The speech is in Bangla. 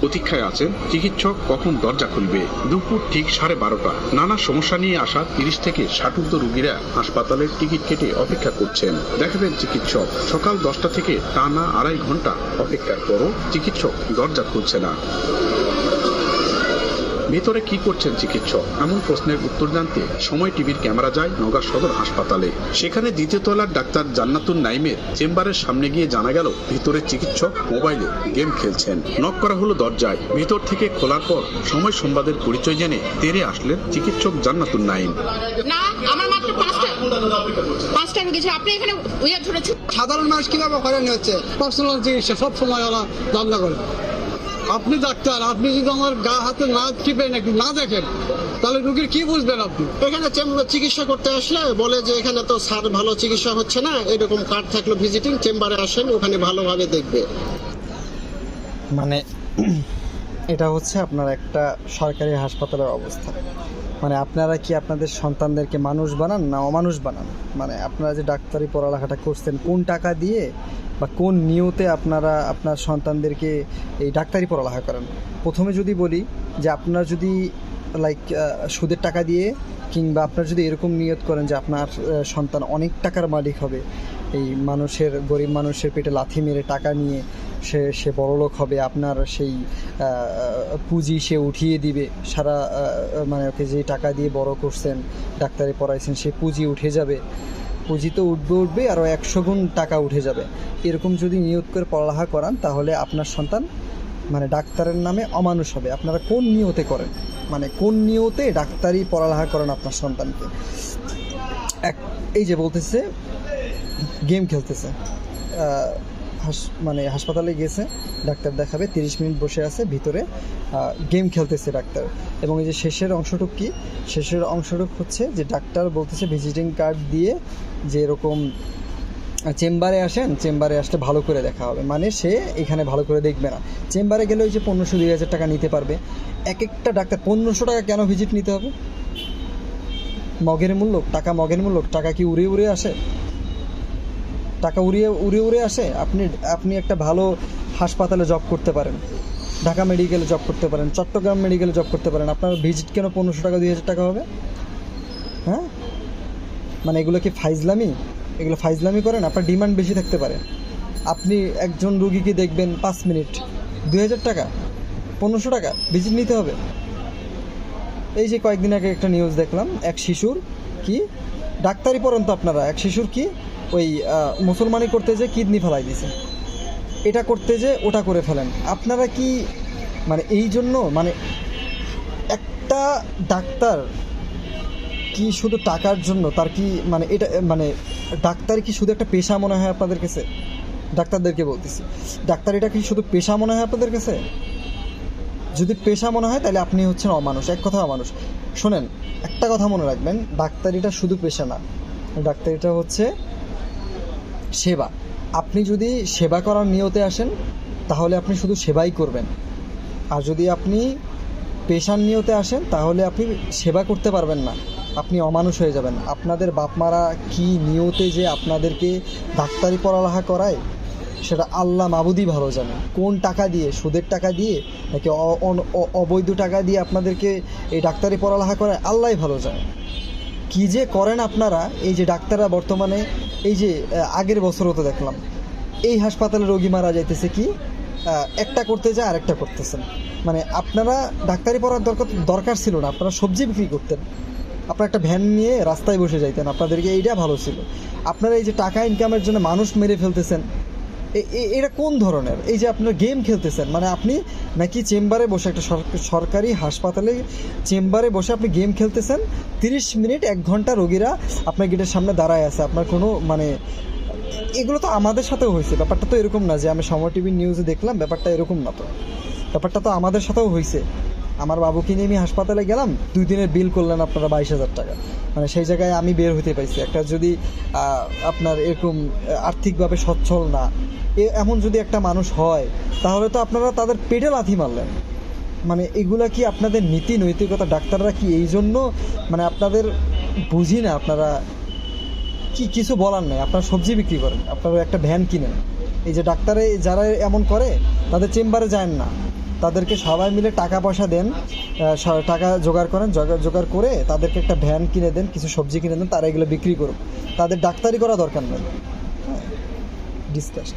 প্রতীক্ষায় আছেন চিকিৎসক কখন দরজা খুলবে? দুপুর ঠিক সাড়ে বারোটা। নানা সমস্যা নিয়ে আসা তিরিশ থেকে ষাটুর্ধ রুগীরা হাসপাতালের টিকিট কেটে অপেক্ষা করছেন। দেখাবেন চিকিৎসক, সকাল দশটা থেকে টানা আড়াই ঘণ্টা অপেক্ষার পরও চিকিৎসক দরজা খুলছে না। ভেতরে কি করছেন চিকিৎসক? এমন প্রশ্নের উত্তর জানতে সময় টিভির ক্যামেরা যায় নগর সদর হাসপাতালে। সেখানে দ্বিতীয় তলার ডাক্তার জান্নাতুন নাইমের চেম্বারের সামনে গিয়ে জানা গেল ভিতরে চিকিৎসক মোবাইলে গেম খেলছেন। নক করা হলো দরজায়। ভিতর থেকে খোলার পর সময় সংবাদের পরিচয় জেনে তেরে আসলেন চিকিৎসক জান্নাতুন নাইম না আমার মাত্র পাঁচটা। পাঁচটা রুগী ছিল আপনি এখানে উইয়ার ধরেছেন? সাধারণ মানুষ কীভাবে হয়রান হচ্ছে? পার্সোনাল চিকিৎসা সব সময় ওরা ধান্দা করে। আপনি ডাক্তার আপনি যদি আমার গা হাতে না টিপেন একটু না দেখেন তাহলে রুগীর কি বুঝবেন আপনি? এখানে চেম্বার চিকিৎসা করতে আসলে বলে যে এখানে তো স্যার ভালো চিকিৎসা হচ্ছে না এরকম কার্ড থাকল ভিজিটিং চেম্বারে আসেন ওখানে ভালোভাবে দেখবে। মানে এটা হচ্ছে আপনার একটা সরকারি হাসপাতালের অবস্থা। মানে আপনারা কি আপনাদের সন্তানদেরকে মানুষ বানান না অমানুষ বানান? মানে আপনারা যে ডাক্তারি পড়ালেখাটা করছেন, কোন টাকা দিয়ে বা কোন নিয়তে আপনারা আপনার সন্তানদেরকে এই ডাক্তারি পড়ালেখা করেন? প্রথমে যদি বলি যে আপনার যদি লাইক সুদের টাকা দিয়ে কিংবা আপনার যদি এরকম নিয়ত করেন যে আপনার সন্তান অনেক টাকার মালিক হবে, এই মানুষের, গরিব মানুষের পেটে লাথি মেরে টাকা নিয়ে সে সে বড়লোক হবে, আপনার সেই পুঁজি সে উঠিয়ে দিবে। সারা মানে ওকে যে টাকা দিয়ে বড় করছেন, ডাক্তারি পড়াইছেন, সে পুঁজি উঠে যাবে। পুঁজি তো উঠবে উঠবে, আরও একশো গুণ টাকা উঠে যাবে। এরকম যদি নিয়োগ করে পড়ালেখা করান, তাহলে আপনার সন্তান মানে ডাক্তারের নামে অমানুষ হবে। আপনারা কোন নিয়তে করেন? মানে কোন নিয়তে ডাক্তারি পড়ালেখা করেন আপনার সন্তানকে? এক, এই যে বলতেছে, গেম খেলতেছে। হাস- মানে হাসপাতালে গেছে, ডাক্তার দেখাবে, তিরিশ মিনিট বসে আছে, ভিতরে গেম খেলতেছে ডাক্তার। এবং এই যে শেষের অংশটুক কি? শেষের অংশটুক হচ্ছে যে ডাক্তার বলতেছে ভিজিটিং কার্ড দিয়ে যে এরকম চেম্বারে আসেন, চেম্বারে আসলে ভালো করে দেখা হবে। মানে সে এখানে ভালো করে দেখবে না। চেম্বারে গেলে ওই যে পনেরোশো, দুই হাজার টাকা নিতে পারবে। এক একটা ডাক্তার, পনেরোশো টাকা কেন ভিজিট নিতে হবে? মগের মূল্য, টাকা মগের মূল্য, টাকা কি উড়ে উড়ে আসে? টাকা উড়িয়ে উড়ে উড়ে আসে, আপনি আপনি একটা ভালো হাসপাতালে জব করতে পারেন। ঢাকা মেডিকেলে জব করতে পারেন, চট্টগ্রাম মেডিকেলে জব করতে পারেন। আপনার ভিজিট কেন পনেরোশো টাকা, দুই হাজার টাকা হবে? হ্যাঁ? মানে এগুলো কি ফাইজলামি? এগুলো ফাইজলামি করেন, আপনার ডিমান্ড বেশি থাকতে পারে। আপনি একজন রুগীকে দেখবেন পাঁচ মিনিট, দুই হাজার টাকা, পনেরোশো টাকা ভিজিট নিতে হবে। এই যে কয়েকদিন আগে একটা নিউজ দেখলাম, এক শিশুর, কি? ডাক্তারি পড়েন তো আপনারা, এক শিশুর কি ওই মুসলমানি করতে যে কিডনি ফেলাই দিছে, এটা করতে যে ওটা করে ফেলেন। আপনারা কি মানে এই জন্য মানে একটা ডাক্তার কি শুধু টাকার জন্য, তার কি মানে এটা মানে ডাক্তার কি শুধু একটা পেশা মনে হয় আপনাদের কাছে? ডাক্তারদেরকে বলতেছি। ডাক্তার এটা কি শুধু পেশা মনে হয় আপনাদের কাছে? যদি পেশা মনে হয়, তাহলে আপনি হচ্ছেন অমানুষ। এক কথা অমানুষ। শোনেন, একটা কথা মনে রাখবেন, ডাক্তারিটা শুধু পেশা না। ডাক্তারিটা হচ্ছে সেবা। আপনি যদি সেবা করার নিয়তে আসেন, তাহলে আপনি শুধু সেবাই করবেন। আর যদি আপনি পেশার নিয়তে আসেন, তাহলে আপনি সেবা করতে পারবেন না। আপনি অমানুষ হয়ে যাবেন। আপনাদের বাপমারা কি নিয়তে যে আপনাদেরকে ডাক্তারি পড়ালেখা করায় সেটা আল্লাহ মাবুদি ভালো জানে। কোন টাকা দিয়ে, সুদের টাকা দিয়ে, নাকি অবৈধ টাকা দিয়ে আপনাদেরকে এই ডাক্তারি পড়ালেখা করে, আল্লাহই ভালো জানে। কি যে করেন আপনারা, এই যে ডাক্তাররা বর্তমানে, এই যে আগের বছরও তো দেখলাম, এই হাসপাতালে রোগী মারা যাইতেছে কি? একটা করতে যায়, আরেকটা করতেছেন। মানে আপনারা ডাক্তারি পড়ার দরকার দরকার ছিল না, আপনারা সবজি বিক্রি করতেন। আপনারা একটা ভ্যান নিয়ে রাস্তায় বসে যাইতেন, আপনাদেরকে এইটা ভালো ছিল। আপনারা এই যে টাকা ইনকামের জন্য মানুষ মেরে ফেলতেছেন এটা কোন ধরনের? এই যে আপনার গেম খেলতেছেন মানে আপনি নাকি চেম্বারে বসে একটা সরকারি হাসপাতালে চেম্বারে বসে আপনি গেম খেলতেছেন, তিরিশ মিনিট, এক ঘণ্টা রোগীরা আপনার গেটের সামনে দাঁড়ায় আছে, আপনার কোনো মানে এগুলো তো আমাদের সাথেও হয়েছে, ব্যাপারটা তো এরকম না যে আমি সময় টিভির নিউজে দেখলাম, ব্যাপারটা এরকম না তো। ব্যাপারটা তো আমাদের সাথেও হয়েছে। আমার বাবুকে নিয়ে আমি হাসপাতালে গেলাম, দুই দিনের বিল করলেন আপনারা বাইশ হাজার টাকা। মানে সেই জায়গায় আমি বের হতে পাইছি। একটা যদি আপনার এরকম আর্থিকভাবে সচ্ছল না এমন যদি একটা মানুষ হয়, তাহলে তো আপনারা তাদের পেটে লাথি মারলেন। মানে এগুলা কি আপনাদের নীতি নৈতিকতা? ডাক্তাররা কি এই জন্য মানে আপনাদের বুঝি না, আপনারা কি কিছু বলার নেই? আপনারা সবজি বিক্রি করেন, আপনারা একটা ভ্যান কিনেন। এই যে ডাক্তারে যারা এমন করে, তাদের চেম্বারে যায় না। তাদেরকে সবাই মিলে টাকা পয়সা দেন টাকা জোগাড় করেন, জোগাড় করে তাদেরকে একটা ভ্যান কিনে দেন, কিছু সবজি কিনে দেন, তারা এগুলো বিক্রি করুক। তাদের ডাক্তারি করা দরকার নেই হ্যাঁ ডিসকাস্ট